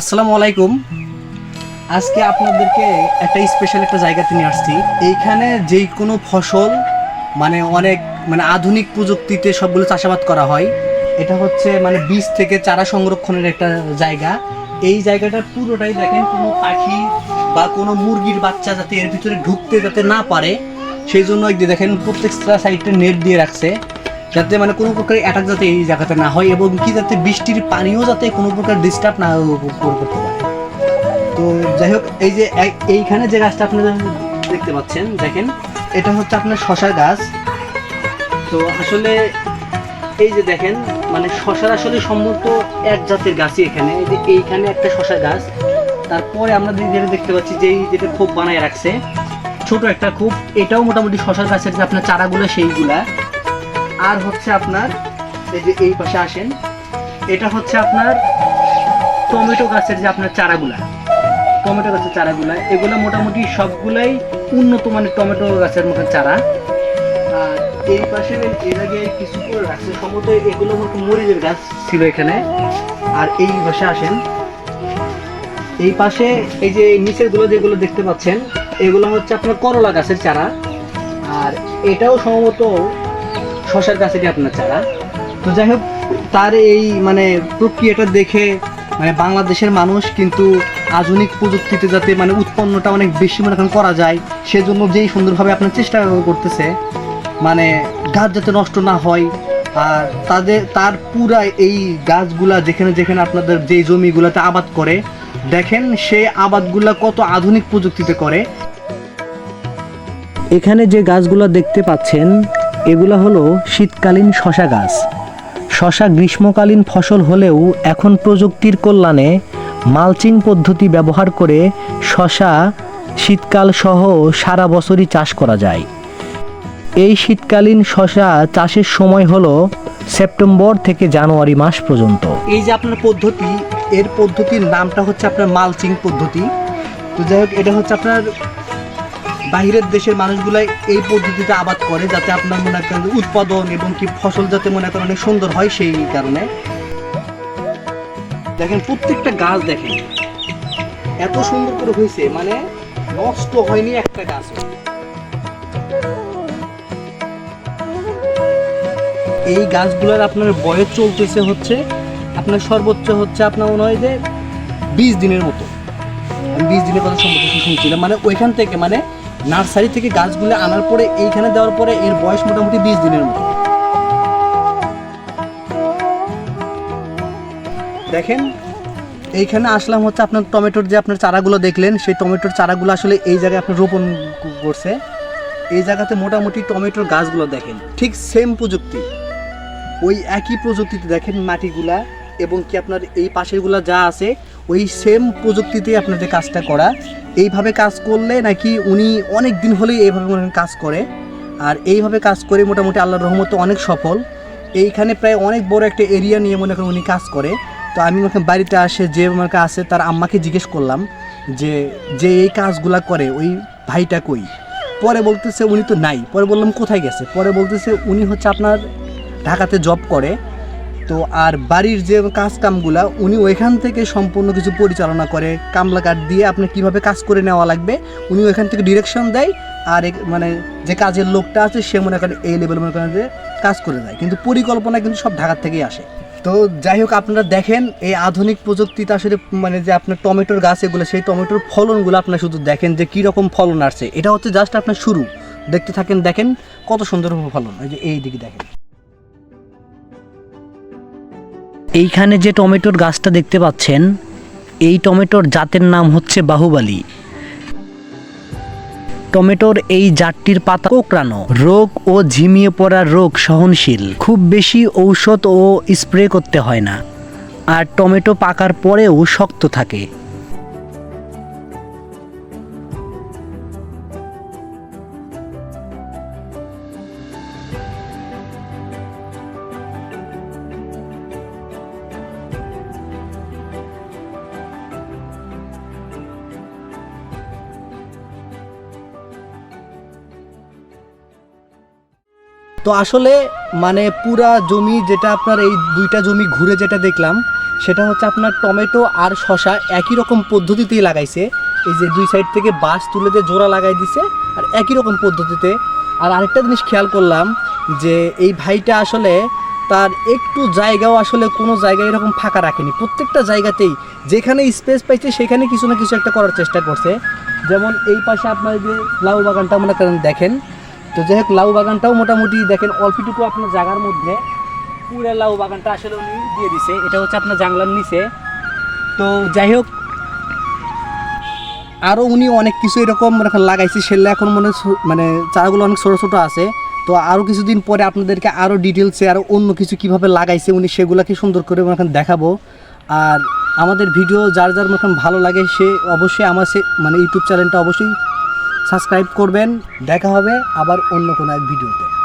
আসসালামু আলাইকুম। আজকে আপনাদেরকে একটা স্পেশাল একটা জায়গাতে নিয়ে আসছি। এইখানে যে কোনো ফসল মানে অনেক মানে আধুনিক প্রযুক্তিতে সবগুলো চাষাবাদ করা হয়। এটা হচ্ছে মানে বীজ থেকে চারা সংরক্ষণের একটা জায়গা। এই জায়গাটা পুরোটাই দেখেন, কোনো পাখি বা কোনো মুরগির বাচ্চা যাতে এর ভিতরে ঢুকতে যাতে না পারে, সেই জন্য দেখেন প্রত্যেকটা সাইডটা নেট দিয়ে রাখছে। যাতে মানে কোনো প্রকার অ্যাটাক যাতে এই জায়গাতে না হয় এবং কি যাতে বৃষ্টির পানিও যাতে কোনো প্রকার ডিস্টার্ব না করতে পারে। তো যাই হোক, এই যে এই- এইখানে যে গাছটা আপনারা দেখতে পাচ্ছেন, দেখেন, এটা হচ্ছে আপনার শশার গাছ। তো আসলে এই যে দেখেন মানে শশার আসলে সম্ভবত এক জাতের গাছই এখানে। এই যে এইখানে একটা শশা গাছ। তারপরে আমরা যেটা দেখতে পাচ্ছি যে এই যেটা খুব বানায় রাখছে, ছোট একটা খুব এটাও মোটামুটি শশার গাছের যে আপনার চারাগুলো সেইগুলা। আর হচ্ছে আপনার, এই যে এই পাশে আসেন, এটা হচ্ছে আপনার টমেটো গাছের যে আপনার চারাগুলা, টমেটো গাছের চারাগুলা, এগুলো মোটামুটি সবগুলাই উন্নত মানের টমেটো গাছের মতো চারা। আর এই পাশে এর আগে কিছু রাখছে, সম্ভবত এগুলো মতো মরিচের গাছ ছিল এখানে। আর এই পাশে আসেন, এই পাশে এই যে নিচেরগুলো যেগুলো দেখতে পাচ্ছেন, এগুলো হচ্ছে আপনার করলা গাছের চারা। আর এটাও সম্ভবত শশার গাছেরই আপনার চারা তো যাই হোক, তার এই মানে প্রক্রিয়াটা দেখে মানে বাংলাদেশের মানুষ কিন্তু আধুনিক প্রযুক্তিতে যাতে মানে উৎপন্নটা অনেক বেশি মনে করেন করা যায়, সেজন্য যেই সুন্দরভাবে আপনার চেষ্টা করতেছে মানে গাছ যাতে নষ্ট না হয়, আর তাদের, তার পুরা এই গাছগুলা যেখানে যেখানে আপনাদের যেই জমিগুলোতে আবাদ করে, দেখেন সেই আবাদগুলা কত আধুনিক প্রযুক্তিতে করে। এখানে যে গাছগুলো দেখতে পাচ্ছেন এগুলো হলো শীতকালীন শশা গাছ। শশা গ্রীষ্মকালীন ফসল হলেও এখন প্রযুক্তির কল্যাণে মালচিং পদ্ধতি ব্যবহার করে শশা শীতকাল সহ সারা বছরই চাষ করা যায়। এই শীতকালীন শশা চাষের সময় হলো সেপ্টেম্বর থেকে জানুয়ারি মাস পর্যন্ত। এই যে আপনার পদ্ধতি, এর পদ্ধতির নামটা হচ্ছে আপনার মালচিং পদ্ধতি। তো যাই হোক, এটা হচ্ছে আপনার বাইরের দেশের মানুষগুলাই এই পদ্ধতিতে আবাদ করে যাতে আপনার মনে করেন উৎপাদন এবং কি ফসল যাতে মনে করেন অনেক সুন্দর হয় সেই কারণে। দেখেন, প্রত্যেকটা গাছ দেখেন, এত সুন্দর করে হয়েছে মানে নষ্ট হয়নি একটা গাছ। এই গাছগুলোর আপনার বয়স চলতেছে হচ্ছে, আপনার সর্বোচ্চ হচ্ছে আপনার মনে হয় যে বিশ দিনের মতো। বিশ দিনের কথা সম্পর্কে শুনছিলাম মানে ওইখান থেকে মানে নার্সারি থেকে গাছগুলো আনার পরে এইখানে দেওয়ার পরে এর বয়স মোটামুটি বিশ দিনের মতো। দেখেন, এইখানে আসলাম হচ্ছে আপনার টমেটোর যে আপনার চারাগুলো দেখলেন, সেই টমেটোর চারাগুলো আসলে এই জায়গায় আপনি রোপণ করছে। এই জায়গাতে মোটামুটি টমেটোর গাছগুলো দেখেন, ঠিক সেম প্রযুক্তি। ওই একই প্রযুক্তিতে দেখেন মাটিগুলা এবং কি আপনার এই পাশেরগুলা যা আছে ওই সেম প্রযুক্তিতে আপনাদের কাজটা করা। এইভাবে কাজ করলে নাকি উনি অনেক দিন হলেই এইভাবে মনে কাজ করে। আর এইভাবে কাজ করে মোটামুটি আল্লাহর রহমতে অনেক সফল। এইখানে প্রায় অনেক বড় একটা এরিয়া নিয়ে মনে করেন উনি কাজ করে। তো আমি করেন বাড়িতে আসে, যে আমার কাছে আছে, তার আম্মাকে জিজ্ঞেস করলাম যে যে এই কাজগুলা করে, ওই ভাইটা কই? পরে বলতেছে, উনি তো নাই। পরে বললাম, কোথায় গেছে? পরে বলতেছে, উনি হচ্ছে আপনার ঢাকাতে জব করে। তো আর বাড়ির যে কাজ কামগুলা উনি ওইখান থেকে সম্পূর্ণ কিছু পরিচালনা করে। কামলা কাঠ দিয়ে আপনি কীভাবে কাজ করে নেওয়া লাগবে, উনি ওইখান থেকে ডিরেকশন দেয় আর মানে যে কাজের লোকটা আছে, সে মনে করেন এই লেভেল মনে করেন যে কাজ করে দেয়। কিন্তু পরিকল্পনা কিন্তু সব ঢাকার থেকেই আসে। তো যাই হোক, আপনারা দেখেন, এই আধুনিক প্রযুক্তিতে আসলে মানে যে আপনার টমেটোর গাছ, এগুলো, সেই টমেটোর ফলনগুলো আপনারা শুধু দেখেন যে কীরকম ফলন আসছে। এটা হচ্ছে জাস্ট আপনার শুরু। দেখতে থাকেন, দেখেন কত সুন্দর ফলন। এই যে এই দিকে দেখেন। এইখানে যে টমেটোর গাছটা দেখতে পাচ্ছেন, এই টমেটোর জাতের নাম হচ্ছে বাহুবালি। টমেটোর এই জাতটির পাতা কোকড়ানো। রোগ ও ঝিমিয়ে পড়ার রোগ সহনশীল। খুব বেশি ঔষধ ও স্প্রে করতে হয় না। আর টমেটো পাকার পরেও শক্ত থাকে। তো আসলে মানে পুরা জমি যেটা আপনার এই দুইটা জমি ঘুরে যেটা দেখলাম, সেটা হচ্ছে আপনার টমেটো আর শশা একই রকম পদ্ধতিতেই লাগাইছে। এই যে দুই সাইড থেকে বাঁশ তুলে দিয়ে জোড়া লাগাই দিছে আর একই রকম পদ্ধতিতে। আর আরেকটা জিনিস খেয়াল করলাম যে এই ভাইটা আসলে তার একটু জায়গাও আসলে কোনো জায়গায় এরকম ফাঁকা রাখেনি। প্রত্যেকটা জায়গাতেই যেখানে স্পেস পাইছে সেখানে কিছু না কিছু একটা করার চেষ্টা করছে। যেমন এই পাশে আপনার যে লাউ বাগানটা মনে করেন দেখেন তো যাই হোক লাউ বাগানটাও মোটামুটি দেখেন, অল্পটুকু আপনার জায়গার মধ্যে। পুরো লাউ বাগানটা আসলে উনি দিয়ে দিছে, এটা হচ্ছে আপনার জাংলার নিচে। তো যাই হোক আরও উনি অনেক কিছু এরকম এখন লাগাইছে, সেগুলো এখন মনে মানে চারাগুলো অনেক ছোটো ছোটো আছে। তো আরও কিছুদিন পরে আপনাদেরকে আরও ডিটেলসে আরও অন্য কিছু কীভাবে লাগাইছে উনি, সেগুলোকে সুন্দর করে এখন দেখাবো। আর আমাদের ভিডিও যার যার মতন ভালো লাগে, সে অবশ্যই আমার সে মানে ইউটিউব চ্যানেলটা অবশ্যই সাবস্ক্রাইব করবেন। দেখা হবে আবার অন্য কোনো এক ভিডিওতে।